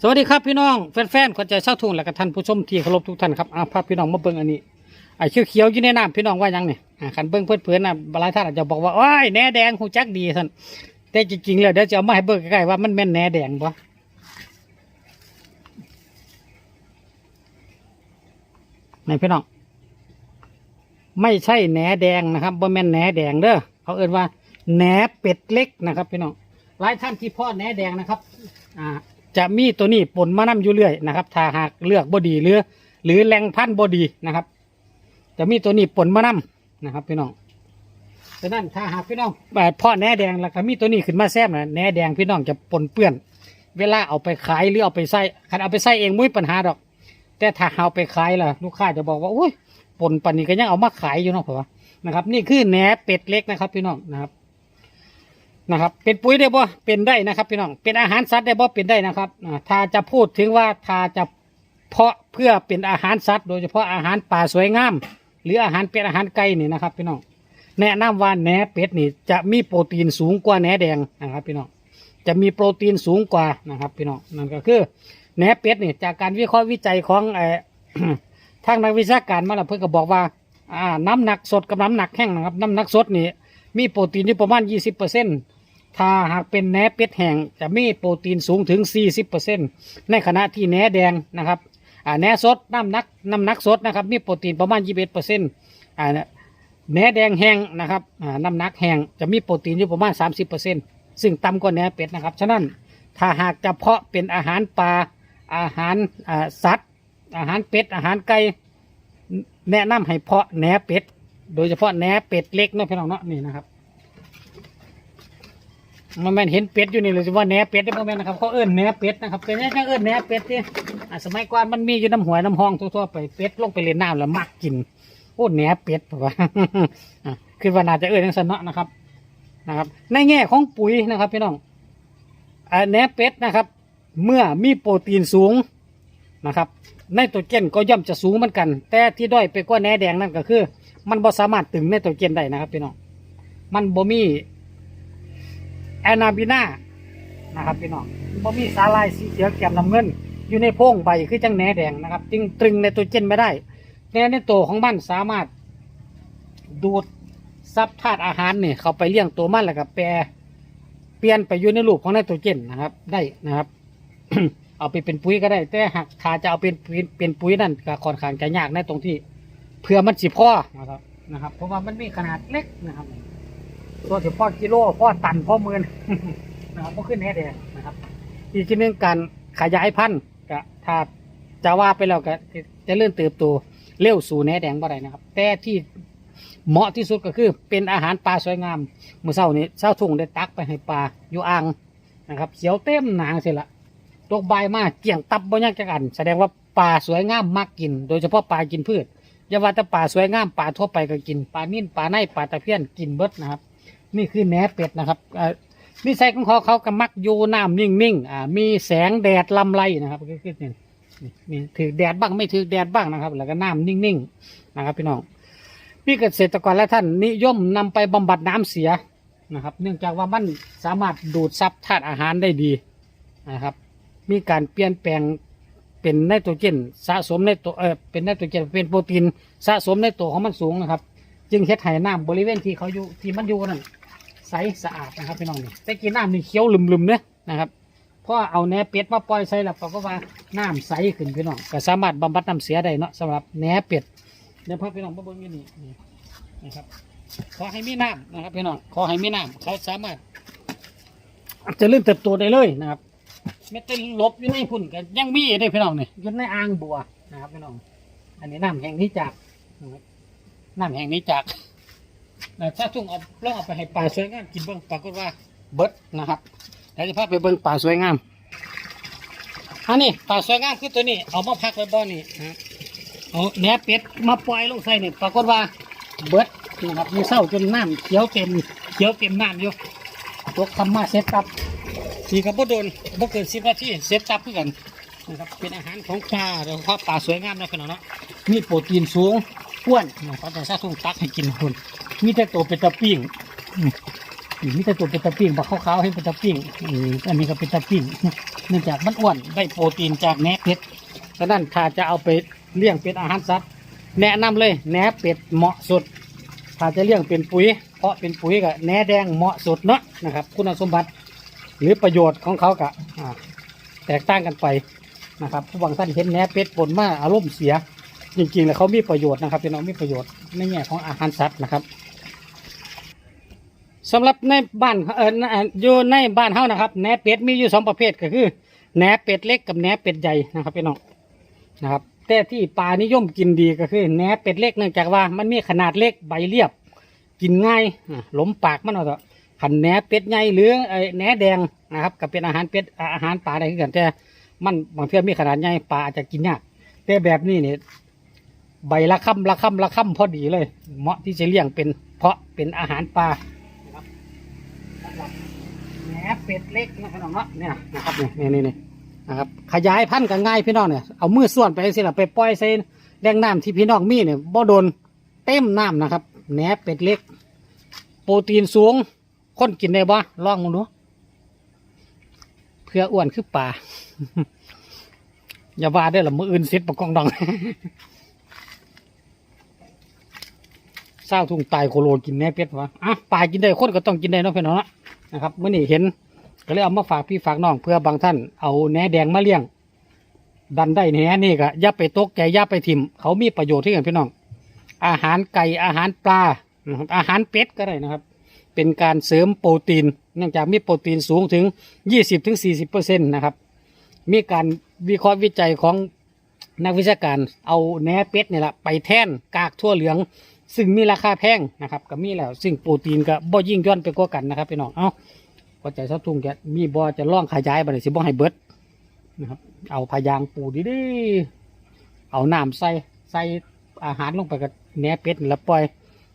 สวัสดีครับพี่น้องแฟนๆคนใจเช่าทุ่งและก็ท่านผู้ชมที่เคารพทุกท่านครับอาพาพี่น้องมาเบิ่งอันนี้ไอ้เขียวๆอยู่ในน้ำพี่น้องว่ายังเนี่ยอ่าขันเบิ่งเพื่อนๆนะบหลายท่านอาจจะบอกว่าโอ้ยแหนแดงหูจักดีท่านแต่จริงๆแล้วเดี๋ยวจะเอามาให้เบิ่งใกล้ๆว่ามันแม่นแหนแดงปะไหนพี่น้องไม่ใช่แหนแดงนะครับบ่แม่นแหนแดงเด้อเขาเอ่นว่าแหนเป็ดเล็กนะครับ พี่น้องหลายท่านที่พ่อแหนแดงนะครับ อ่า จะมีตัวนี้ปนมานำอยู่เรื่อยนะครับ ถ้าหากเลือกบอดีหรือ หรือแรงพันบอดีนะครับ จะมีตัวนี้ปนมานำนะครับพี่น้องฉะนั้นถ้าหากพี่น้องแบบพ่อแหนแดงแล้วก็มีตัวนี้ขึ้นมาแซมนะแหนแดงพี่น้องจะปนเปื้อน เวลาเอาไปขายหรือเอาไปใส่คันเอาไปใส่เองไม่มีปัญหาดอก แต่ถ้าเอาไปขายล่ะลูกค้าจะบอกว่าโอ้ยปนปันนี้ก็ยังเอามาขายอยู่เนาะเผื่อนะครับ นี่คือแหนเป็ดเล็กนะครับ พี่น้องนะครับ นะครับ เป็นปุ๋ยได้บ่เป็นได้นะครับพี่น้องเป็นอาหารสัตว์ได้บ่เป็นได้นะครับถ้าจะพูดถึงว่าถ้าจะเพาะเพื่อเป็นอาหารสัตว์ โดยเฉพาะอาหารป่าสวยงาม หรืออาหารเป็ดอาหารไก่นี่นะครับ พี่น้องแนะนำว่าแหนเป็ดนี่จะมีโปรตีนสูงกว่าแหนแดงนะครับ พี่น้องจะมีโปรตีนสูงกว่านะครับ พี่น้องนั่นก็คือแหนเป็ดนี่จากการวิเคราะห์วิจัยของเอ่อทางนักวิชาการมาแล้วเพื่อนก็บอกว่าอ่าน้ำหนักสดกับน้ำหนักแห้งนะครับ น้ำหนักสดนี่มีโปรตีนอยู่ประมาณ 20% ถ้าหากเป็นแหนเป็ดแห้งจะมีโปรตีนสูงถึง 40%ในขณะที่แหนแดงนะครับอ่าแหนสดน้ำนักน้ำหนักสดนะครับมีโปรตีนประมาณ 21%อ่าแหนแดงแห้งนะครับอ่าน้ำหนักแห้งจะมีโปรตีนอยู่ประมาณ 30%ซึ่งต่ำกว่าแหนเป็ดนะครับฉะนั้นถ้าหากจะเพาะเป็นอาหารปลาอาหารอ่าสัตว์ อาหารเป็ดอาหารไก่แนะนำให้เพาะแหนเป็ด โดยเฉพาะแหนเป็ดเล็กเนาะพี่น้องเนาะนี่นะครับ มันแม่นเห็นเป็ดอยู่นี่เลยสิว่าแหนเป็ดได้บ่แม่นนะครับเขาเอิ้นแหนเป็ดนะครับเป็นยังไงเอิ้นแหนเป็ดที่อ่าสมัยก่อนมันมีอยู่น้ำหวยน้ำห้องทั่วๆไปเป็ดลงไปเล่นน้ำแล้วมักกินโอ้แหนเป็ดบอกว่าอะคือว่าน่าจะเอิ้นจังซั่นเนาะนะครับนะครับ ในแง่ของปุ๋ยนะครับพี่น้องอ่าแหนเป็ดนะครับ เมื่อมีโปรตีนสูงนะครับไนโตรเจนก็ย่อมจะสูงเหมือนกัน แต่ที่ด้อยไปกว่าแหนแดงนั่นก็คือ มันบ่สามารถตึงไนโตรเจนได้นะครับพี่น้องมันบ่มี แอนาบิน่านะครับพี่น้องบ่มีสาลายสีเขียวแก้มน้ำเงิน อยู่ในโพงใบคือจังแหนแดงนะครับ จึงตรึงในตัวเจนไม่ได้แหนในตัวของมันสามารถ ดูดซับธาตุอาหารเนี่ยเขาไปเลี้ยงตัวมันแล้วก็แปรเปลี่ยนไปอยู่ในรูปของไนโตรเจนนะครับ ได้นะครับ เอาไปเป็นปุ๋ยก็ได้ แต่หากถ้าจะเอาเป็นปุ๋ยเป็นปุ๋ยนั่นก็ค่อนข้างจะยากในตรงที่เพื่อมันสิพ่อนะครับนะครับ เพราะว่ามันมีขนาดเล็กนะครับ ตัวที่พ่อกิโลพ่อตันพ่อหมื่นนะครับก็ขึ้นแน่แดงนะครับ อีกทีหนึงการขยายพันธุ์ก็ถ้าจะว่าไปแล้วก็จะเริ่มเติบโตเร็วสู่แหนแดงบ่ได้นะครับ แต่ที่เหมาะที่สุดก็คือเป็นอาหารปลาสวยงามเมื่อเช้านี้เช้าทุ่งได้ตักไปให้ปลาอยู่อ่างนะครับเขียวเต็มหนางเสียละตกใบมากเกี่ยงตับบ่ยากจักอัน แสดงว่าปลาสวยงามมากกิน โดยเฉพาะปลากินพืชอย่าว่าแต่ปลาสวยงามปลาทั่วไปก็กินปลานิ่นปลาในปลาตะเพียนกินเบิดนะครับ นี่คือแหนเป็ดนะครับอ่อนิสัยของเขาเขาก็มักอยู่น้ำนิ่งๆอ่ามีแสงแดดลำไรนะครับก็คือนี่นี่ถือแดดบ้างไม่ถือแดดบ้างนะครับ แล้วก็น้ำนิ่งๆนะครับ พี่น้องพี่เกษตรกรและท่านนิยมนำไปบำบัดน้ำเสียนะครับ เนื่องจากว่ามันสามารถดูดซับธาตุอาหารได้ดีนะครับ มีการเปลี่ยนแปลงเป็นไนโตรเจนสะสมในตัวเออเป็นไนโตรเจนเป็นโปรตีนสะสมในตัวของมันสูงนะครับ จึงเฮ็ดให้น้ำบริเวณที่เขาอยู่ที่มันอยู่นั่น ใสสะอาดนะครับพี่น้องนี่แต่กินน้ำนี่เขียวลืมๆเนี่ยนะครับเพราะเอาแหนเป็ดมาปล่อยใส่แล้วปรากฏว่าน้ำใสขึ้นพี่น้องก็สามารถบำบัดน้ำเสียได้เนาะสำหรับแหนเป็ดเดี๋ยวพ่อพี่น้องมาเบิ่งอยู่นี่นี่นะครับขอให้มีน้ำนะครับพี่น้องขอให้มีน้ำเขาสามารถจะเริ่มเติบโตได้เลยนะครับเม็ดเต้นลบอยู่ในพุ่นกันยังมีได้พี่น้องนี่อยู่ในอ่างบัวนะครับพี่น้อง อันนี้น้ำแห่งนี้จากน้ำแห่งนี้จาก นะถ้าทุ่งเอาลองเอาไปให้ป่าสวยงามกินเบิ้งปรากฏว่าเบิดนะครับแล้วจะพาไปเบิ้งป่าสวยงามอันนี้ป่าสวยงามคือตัวนี้เอามาพักไว้บ่อนี่นะเอาแหนเป็ดมาปล่อยลงใส่นี่ปรากฏว่าเบิดนะครับมีเศร้าจนน้ำเขียวเต็มเขียวเต็มน้ำอยู่ตกทำมาเสร็จตับสีกับบ่โดนบ่เกินสิบนาทีเสร็จตับเพื่อกันนะครับเป็นอาหารของปลาโดยเฉพาะปลาสวยงามนะพี่น้องเนาะมีโปรตีนสูงอ้วนนะครับแต่ถ้าทุ่งตักให้กินคน มีแต่ตัวเป็นตะปิ้งมีแต่ตัวเป็นตะปิ้งบักขาวๆให้เป็นตะปิ้งอันนี้ก็เป็นตะปิ้งเนื่องจากมันอ้วนได้โปรตีนจากแหนเป็ดฉะนั้นถ้าจะเอาไปเลี้ยงเป็นอาหารสัตว์แนะนำเลยแหนเป็ดเหมาะสุดถ้าจะเลี้ยงเป็นปุ๋ย เพราะเป็นปุ๋ยกับแหนแดงเหมาะสุดเนาะนะครับ คุณสมบัติหรือประโยชน์ของเขากับแตกต่างกันไปนะครับผู้บางท่านเห็นแหนเป็ดปนมาอารมณ์เสีย จริงๆ แล้วเขามีประโยชน์นะครับพี่น้องมีประโยชน์ในแง่ของอาหารสัตว์นะครับ สำหรับในบ้านเอออยู่ในบ้านเฮานะครับแหนเป็ดมีอยู่สองประเภทก็คือแหนเป็ดเล็กกับแหนเป็ดใหญ่นะครับพี่น้องนะครับ แต่ที่ปลานิยมกินดีก็คือแหนเป็ดเล็กเนื่องจากว่ามันมีขนาดเล็กใบเรียบ กินง่ายหลมปากมันเอาเถอะขันแหนเป็ดใหญ่หรือไอ้แหนแดงนะครับก็เป็นอาหารเป็ดอาหารปลาได้คือกันแต่มันบางเทื่อมีขนาดใหญ่ปลาอาจจะกินยากแต่แบบนี้เนี่ยใบละค่ำละค่ำละค่ำพอดีเลย เหมาะที่จะเลี้ยงเป็นเพราะเป็นอาหารปลานะครับสำหรับแหน เป็ดเล็กนะครับน้องเนาะเนี่ยนะครับเนี่ยนี่นี่นะครับขยายพันธุ์กันง่ายพี่น้องเนี่ยเอามือส่วนไปสิละไปปล่อยใส่แรงน้ำที่พี่น้องมีเนี่ยบ่โดนเต็มน้ำนะครับแหนเป็ดเล็ก โปรตีนสูงคนกินได้บ่ลองมึงดูเพื่ออ้วนคือปลาอย่าว่าได้อละมืออื่นเซ็ตปกกองดองเศร้าทุ่งตายโคโลกินแหน่เป็ดวะอะปลากินได้คนก็ต้องกินได้เนาะพี่น้องนาะนะครับเมื่อนี้เห็น ก็เลยเอามาฝากพี่ฝากน้องเพื่อบางท่านเอาแหนแดงมาเลี้ยง ดันได้แหนนี่ก็อย่าไปตกใจอย่าไปถิ่มเขามีประโยชน์ที่กันพี่น้อง อาหารไก่อาหารปลานะครับอาหารเป็ดก็ได้นะครับ เป็นการเสริมโปรตีน เนื่องจากมีโปรตีนสูงถึง 20-40%นะครับ มีการวิเคราะห์วิจัยของนักวิชาการเอาแหนเป็ดนี่แหละไปแทนกากทั่วเหลือง ซึ่งมีราคาแพงนะครับก็มีแล้ว ซึ่งโปรตีนก็บ่ยิ่งย่อนไปกว่ากันนะครับพี่น้องเอ้า ก็ใจเสับทุ่งแกมีบ่จะล่องขยายบ่ได้สิบ่ให้เบิดนะครับ เอาพายางปูดีๆเอาน้ำใส่ใส่อาหารลงไปกับแหนเป็ดแล้วปล่อย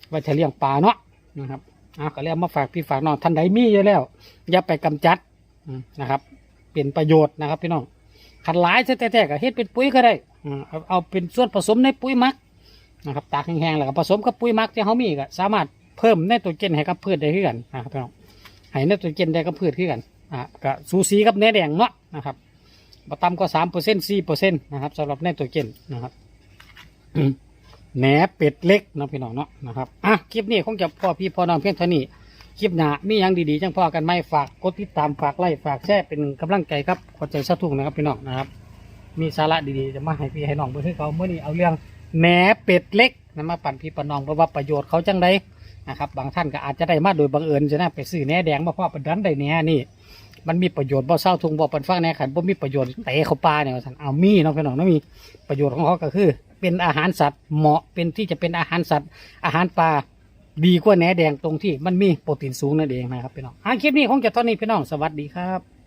ไว้จะเลี้ยงปลาเนาะนะครับอะก็เลยเอามาฝากพี่ฝากน้องท่านใดมีอยู่แล้ว อย่าไปกำจัดนะครับ เป็นประโยชน์นะครับพี่น้องขันหลายแต่ๆก็เฮ็ดเป็นปุ๋ยก็ได้เอาเอาเป็นส่วนผสมในปุ๋ยมักนะครับตากแห้งๆแล้วก็ผสมกับปุ๋ยมักที่เขามีก็สามารถเพิ่มไนโตรเจนให้กับพืชได้ขึ้นกันนะครับพี่น้อง ให้ไนโตรเจนได้กับพืชขึ้นกันอะก็สูสีกับเนื้อแดงเนาะนะครับบ่ต่ำกว่าสามเปอร์เซ็นต์สี่เปอร์เซ็นต์นะครับสำหรับไนโตรเจนนะครับแหนเป็ดเล็กนะพี่น้องเนาะนะครับอะคลิปนี้คงจะพ่อพี่พอน้องเพียงเท่านี้คลิปหน้ามีอย่างดีๆจังพ่อกันไหมฝากกดติดตามฝากไลค์ฝากแชร์เป็นกำลังใจครับขอใจสะทุ่งนะครับพี่น้องนะครับ มีสาระดีๆจะมาให้พี่ให้น้องเพื่อนเขาเมื่อนี้เอาเรื่องแหนเป็ดเล็กนะมาปั่นพี่ปั่นน้องเพราะว่าประโยชน์เขาจังได นะครับ บางท่านก็อาจจะได้มาโดยบังเอิญจะนะไปซื้อแหนแดงมาพ่อประดันได้แหนนี่ มันมีประโยชน์บ่เศร้าทุงบ่ปันฟังแหนขันบ่มีประโยชน์เตะเขาปลาเนี่ยว่าซั่นเอามีเนาะพี่น้องเนาะมีประโยชน์ของเขาก็คือ เป็นอาหารสัตว์เหมาะเป็นที่จะเป็นอาหารสัตว์ อาหารปลาดีกว่าแหนแดงตรงที่มันมีโปรตีนสูงนั่นเองนะครับพี่น้องอ่าคลิปนี้คงจะเท่านี้พี่น้องสวัสดีครับ